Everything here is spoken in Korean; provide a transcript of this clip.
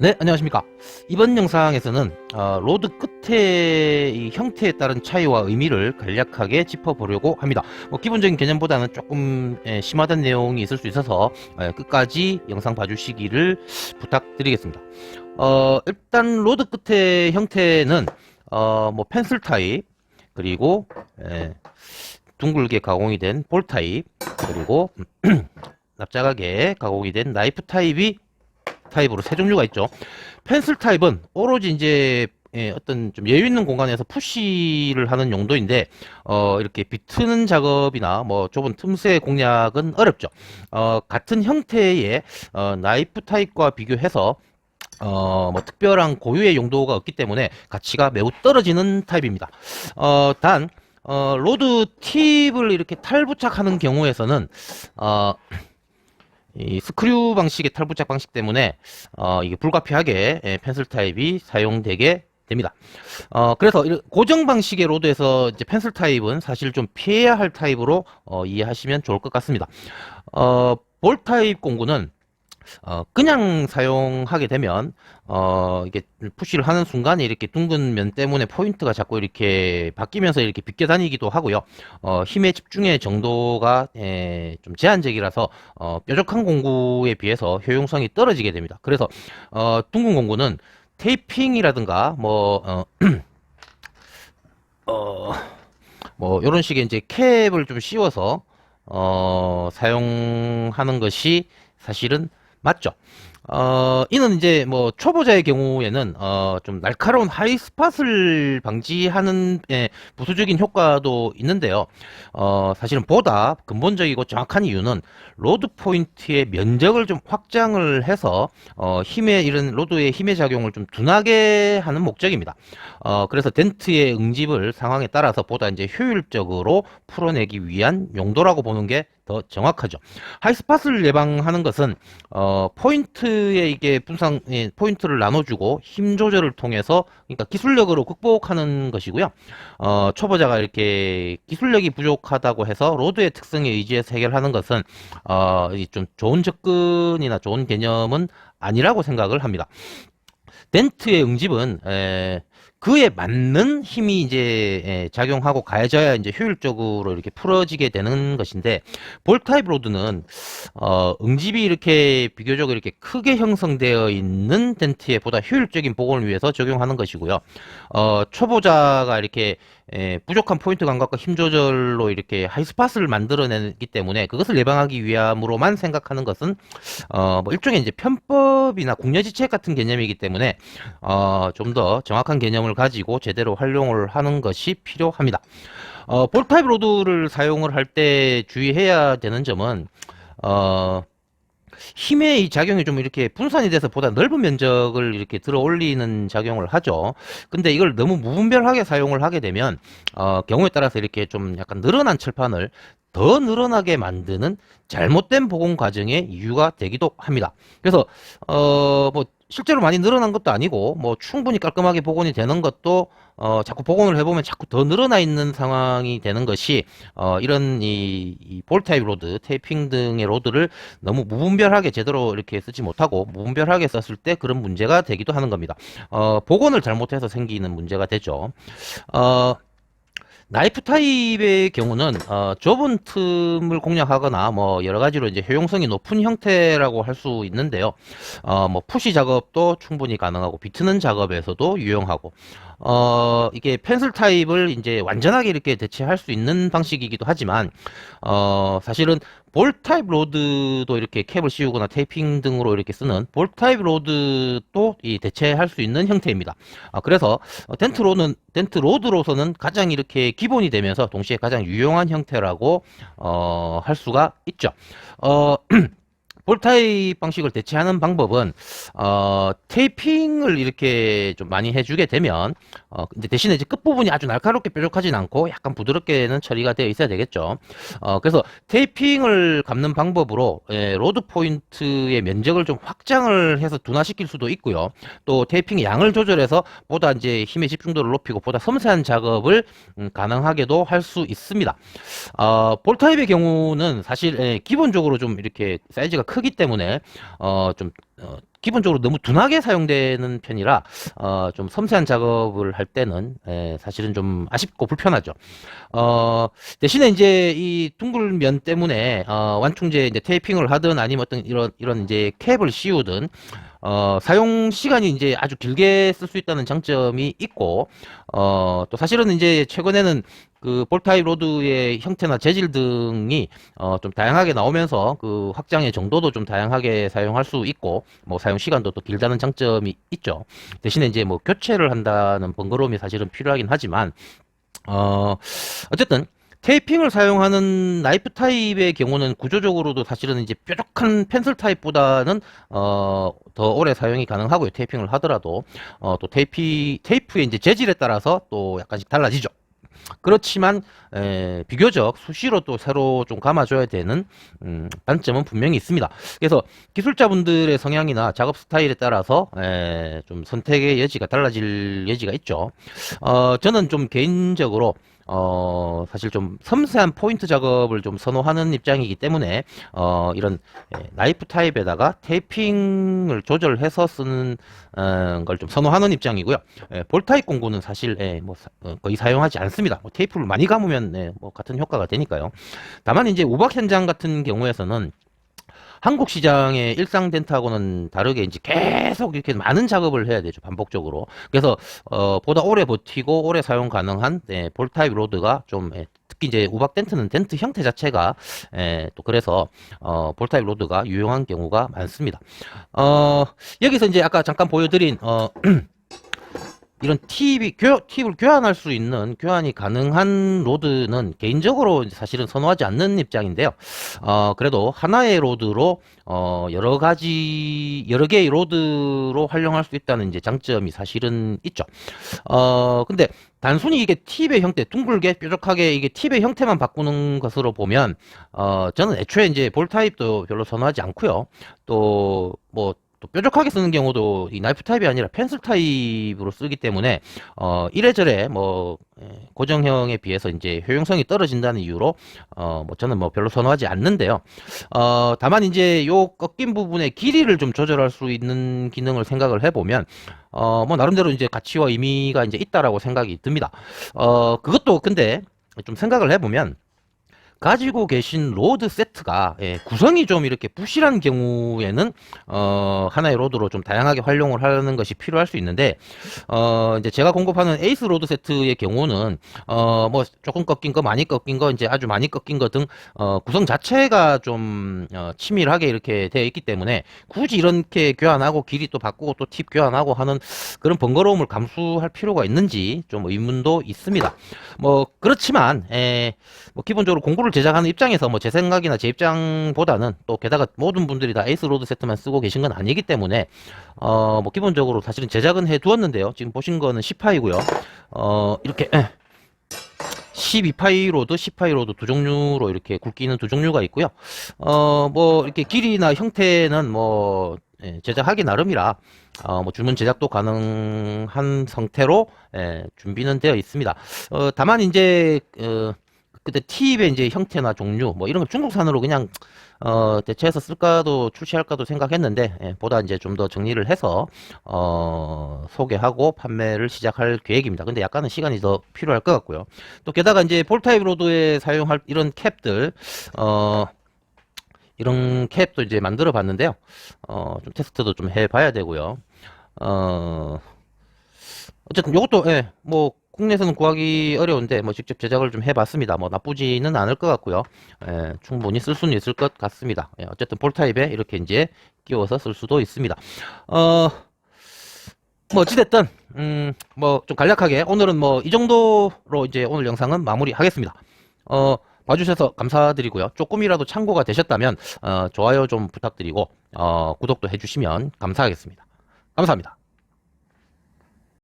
네, 안녕하십니까. 이번 영상에서는 어, 로드 끝의 이 형태에 따른 차이와 의미를 간략하게 짚어보려고 합니다. 뭐 기본적인 개념보다는 조금 예, 심화된 내용이 있을 수 있어서 예, 끝까지 영상 봐주시기를 부탁드리겠습니다. 어, 일단 로드 끝의 형태는 어, 뭐 펜슬 타입 그리고 예, 둥글게 가공이 된 볼 타입 그리고 납작하게 가공이 된 나이프 타입이 타입으로 세 종류가 있죠. 펜슬 타입은 오로지 이제 예, 어떤 좀 여유 있는 공간에서 푸시를 하는 용도인데 어, 이렇게 비트는 작업이나 뭐 좁은 틈새 공략은 어렵죠. 어, 같은 형태의 어, 나이프 타입과 비교해서 어, 뭐 특별한 고유의 용도가 없기 때문에 가치가 매우 떨어지는 타입입니다. 어, 단 어, 로드 팁을 이렇게 탈부착하는 경우에서는 어, 이 스크류 방식의 탈부착 방식 때문에 어, 이게 불가피하게 예, 펜슬 타입이 사용되게 됩니다. 어, 그래서 고정 방식의 로드에서 이제 펜슬 타입은 사실 좀 피해야 할 타입으로 어, 이해하시면 좋을 것 같습니다. 어, 볼 타입 공구는 어, 그냥 사용하게 되면, 어, 이게 푸시를 하는 순간에 이렇게 둥근 면 때문에 포인트가 자꾸 이렇게 바뀌면서 이렇게 비껴 다니기도 하고요. 어, 힘의 집중의 정도가, 에, 좀 제한적이라서, 어, 뾰족한 공구에 비해서 효용성이 떨어지게 됩니다. 그래서, 어, 둥근 공구는 테이핑이라든가, 뭐, 어, 어, 뭐, 요런 식의 이제 캡을 좀 씌워서, 어, 사용하는 것이 사실은 맞죠. 어, 이는 이제 뭐 초보자의 경우에는 어, 좀 날카로운 하이 스팟을 방지하는 예, 부수적인 효과도 있는데요. 어, 사실은 보다 근본적이고 정확한 이유는 로드 포인트의 면적을 좀 확장을 해서 어, 힘의 이런 로드의 힘의 작용을 좀 둔하게 하는 목적입니다. 어, 그래서 덴트의 응집을 상황에 따라서 보다 이제 효율적으로 풀어내기 위한 용도라고 보는 게 더 정확하죠. 하이스팟을 예방하는 것은 어, 포인트에 이게 분산 예, 포인트를 나눠주고 힘 조절을 통해서 그러니까 기술력으로 극복하는 것이고요. 어, 초보자가 이렇게 기술력이 부족하다고 해서 로드의 특성에 의지해서 해결하는 것은 어, 이좀 좋은 접근이나 좋은 개념은 아니라고 생각을 합니다. 덴트의 응집은 에, 그에 맞는 힘이 이제 에, 작용하고 가해져야 이제 효율적으로 이렇게 풀어지게 되는 것인데 볼 타입 로드는 어, 응집이 이렇게 비교적 이렇게 크게 형성되어 있는 덴트에 보다 효율적인 복원을 위해서 적용하는 것이고요. 어, 초보자가 이렇게 에, 부족한 포인트 감각과 힘 조절로 이렇게 하이스팟을 만들어내기 때문에 그것을 예방하기 위함으로만 생각하는 것은 어, 뭐 일종의 이제 편법 이나 궁여지책 같은 개념이기 때문에 어, 좀 더 정확한 개념을 가지고 제대로 활용을 하는 것이 필요합니다. 어, 볼 타입 로드를 사용을 할 때 주의해야 되는 점은 어, 힘의 이 작용이 좀 이렇게 분산이 돼서 보다 넓은 면적을 이렇게 들어 올리는 작용을 하죠. 근데 이걸 너무 무분별하게 사용을 하게 되면 어, 경우에 따라서 이렇게 좀 약간 늘어난 철판을 더 늘어나게 만드는 잘못된 복원 과정의 이유가 되기도 합니다. 그래서 어, 뭐 실제로 많이 늘어난 것도 아니고 뭐 충분히 깔끔하게 복원이 되는 것도 어, 자꾸 복원을 해보면 자꾸 더 늘어나 있는 상황이 되는 것이 어, 이런 이, 이 볼타입 로드, 테이핑 등의 로드를 너무 무분별하게 제대로 이렇게 쓰지 못하고 무분별하게 썼을 때 그런 문제가 되기도 하는 겁니다. 어, 복원을 잘못해서 생기는 문제가 되죠. 어, 나이프 타입의 경우는 어, 좁은 틈을 공략하거나 뭐 여러 가지로 이제 효용성이 높은 형태라고 할 수 있는데요. 어, 뭐 푸시 작업도 충분히 가능하고 비트는 작업에서도 유용하고 어, 이게 펜슬 타입을 이제 완전하게 이렇게 대체할 수 있는 방식이기도 하지만 어, 사실은 볼 타입 로드도 이렇게 캡을 씌우거나 테이핑 등으로 이렇게 쓰는 볼 타입 로드도 이 대체할 수 있는 형태입니다. 아, 그래서 어, 덴트 로는 덴트 로드로서는 가장 이렇게 기본이 되면서 동시에 가장 유용한 형태라고 어, 할 수가 있죠. 어, 볼타입 방식을 대체하는 방법은 어, 테이핑을 이렇게 좀 많이 해주게 되면 어, 근데 대신에 이제 끝 부분이 아주 날카롭게 뾰족하진 않고 약간 부드럽게는 처리가 되어 있어야 되겠죠. 어, 그래서 테이핑을 감는 방법으로 예, 로드 포인트의 면적을 좀 확장을 해서 둔화시킬 수도 있고요. 또 테이핑 양을 조절해서 보다 이제 힘의 집중도를 높이고 보다 섬세한 작업을 음, 가능하게도 할 수 있습니다. 어, 볼타입의 경우는 사실 예, 기본적으로 좀 이렇게 사이즈가 크기 때문에 어, 좀 어, 기본적으로 너무 둔하게 사용되는 편이라 어, 좀 섬세한 작업을 할 때는 에, 사실은 좀 아쉽고 불편하죠. 어, 대신에 이제 이 둥글 면 때문에 어, 완충제 이제 테이핑을 하든 아니면 어떤 이런 이런 이제 캡을 씌우든 어, 사용 시간이 이제 아주 길게 쓸 수 있다는 장점이 있고 어, 또 사실은 이제 최근에는 그 볼타입 로드의 형태나 재질 등이 어, 좀 다양하게 나오면서 그 확장의 정도도 좀 다양하게 사용할 수 있고 뭐 사용 시간도 또 길다는 장점이 있죠. 대신에 이제 뭐 교체를 한다는 번거로움이 사실은 필요하긴 하지만 어, 어쨌든 테이핑을 사용하는 나이프 타입의 경우는 구조적으로도 사실은 이제 뾰족한 펜슬 타입보다는 어, 더 오래 사용이 가능하고요. 테이핑을 하더라도 어, 또 테이피 테이프의 이제 재질에 따라서 또 약간씩 달라지죠. 그렇지만 에, 비교적 수시로 또 새로 좀 감아줘야 되는 음, 단점은 분명히 있습니다. 그래서 기술자분들의 성향이나 작업 스타일에 따라서 에, 좀 선택의 여지가 달라질 여지가 있죠. 어, 저는 좀 개인적으로 어, 사실 좀 섬세한 포인트 작업을 좀 선호하는 입장이기 때문에, 어, 이런, 예, 나이프 타입에다가 테이핑을 조절해서 쓰는, 어, 걸좀 선호하는 입장이고요. 예, 볼 타입 공구는 사실, 예, 뭐, 사- 어, 거의 사용하지 않습니다. 뭐 테이프를 많이 감으면, 예, 뭐, 같은 효과가 되니까요. 다만 이제 우박 현장 같은 경우에서는 한국 시장의 일상 덴트하고는 다르게 이제 계속 이렇게 많은 작업을 해야 되죠 반복적으로. 그래서 어 보다 오래 버티고 오래 사용 가능한 네, 볼 타입 로드가 좀 예, 특히 이제 우박 덴트는 덴트 형태 자체가 예, 또 그래서 어 볼 타입 로드가 유용한 경우가 많습니다. 어 여기서 이제 아까 잠깐 보여드린 어 이런 팁이 교, 팁을 교환할 수 있는 교환이 가능한 로드는 개인적으로 사실은 선호하지 않는 입장인데요. 어, 그래도 하나의 로드로 어, 여러 가지 여러 개의 로드로 활용할 수 있다는 이제 장점이 사실은 있죠. 어, 근데 단순히 이게 팁의 형태, 둥글게 뾰족하게 이게 팁의 형태만 바꾸는 것으로 보면 어, 저는 애초에 이제 볼 타입도 별로 선호하지 않고요. 또뭐 또 뾰족하게 쓰는 경우도 이 나이프 타입이 아니라 펜슬 타입으로 쓰기 때문에 어 이래저래 뭐 예, 고정형에 비해서 이제 효용성이 떨어진다는 이유로 어 뭐 저는 뭐 별로 선호하지 않는데요. 어 다만 이제 요 꺾인 부분의 길이를 좀 조절할 수 있는 기능을 생각을 해보면 어 뭐 나름대로 이제 가치와 의미가 이제 있다라고 생각이 듭니다. 어 그것도 근데 좀 생각을 해보면 가지고 계신 로드 세트가 예, 구성이 좀 이렇게 부실한 경우에는 어, 하나의 로드로 좀 다양하게 활용을 하는 것이 필요할 수 있는데 어, 이제 제가 공급하는 에이스 로드 세트의 경우는 어, 뭐 조금 꺾인 거 많이 꺾인 거 이제 아주 많이 꺾인 거 등 어, 구성 자체가 좀 어, 치밀하게 이렇게 되어 있기 때문에 굳이 이렇게 교환하고 길이 또 바꾸고 또 팁 교환하고 하는 그런 번거로움을 감수할 필요가 있는지 좀 의문도 있습니다. 뭐 그렇지만 에, 뭐 기본적으로 공구를 제작하는 입장에서 뭐 제 생각이나 제 입장보다는 또 게다가 모든 분들이 다 에이스 로드 세트만 쓰고 계신 건 아니기 때문에 어 뭐 기본적으로 사실은 제작은 해 두었는데요. 지금 보신 거는 10파이고요. 어 이렇게 12파이 로드, 10파이 로드 두 종류로 이렇게 굵기는 두 종류가 있고요. 어 뭐 이렇게 길이나 형태는 뭐 예, 제작하기 나름이라 어, 뭐 주문 제작도 가능한 상태로 예, 준비는 되어 있습니다. 어, 다만 이제 어, 그때 팁의 이제 형태나 종류 뭐 이런 거 중국산으로 그냥 어, 대체해서 쓸까도 출시할까도 생각했는데 예, 보다 이제 좀 더 정리를 해서 어, 소개하고 판매를 시작할 계획입니다. 근데 약간은 시간이 더 필요할 것 같고요. 또 게다가 이제 볼타입 로드에 사용할 이런 캡들 어, 이런 캡도 이제 만들어 봤는데요. 어, 좀 테스트도 좀 해봐야 되고요. 어, 어쨌든 요것도, 예, 뭐, 국내에서는 구하기 어려운데, 뭐, 직접 제작을 좀 해봤습니다. 뭐, 나쁘지는 않을 것 같고요. 예, 충분히 쓸 수는 있을 것 같습니다. 예, 어쨌든 볼 타입에 이렇게 이제 끼워서 쓸 수도 있습니다. 어, 뭐, 어찌됐든, 음, 뭐, 좀 간략하게, 오늘은 뭐, 이 정도로 이제 오늘 영상은 마무리하겠습니다. 어, 봐주셔서 감사드리고요. 조금이라도 참고가 되셨다면, 어, 좋아요 좀 부탁드리고, 어, 구독도 해주시면 감사하겠습니다. 감사합니다.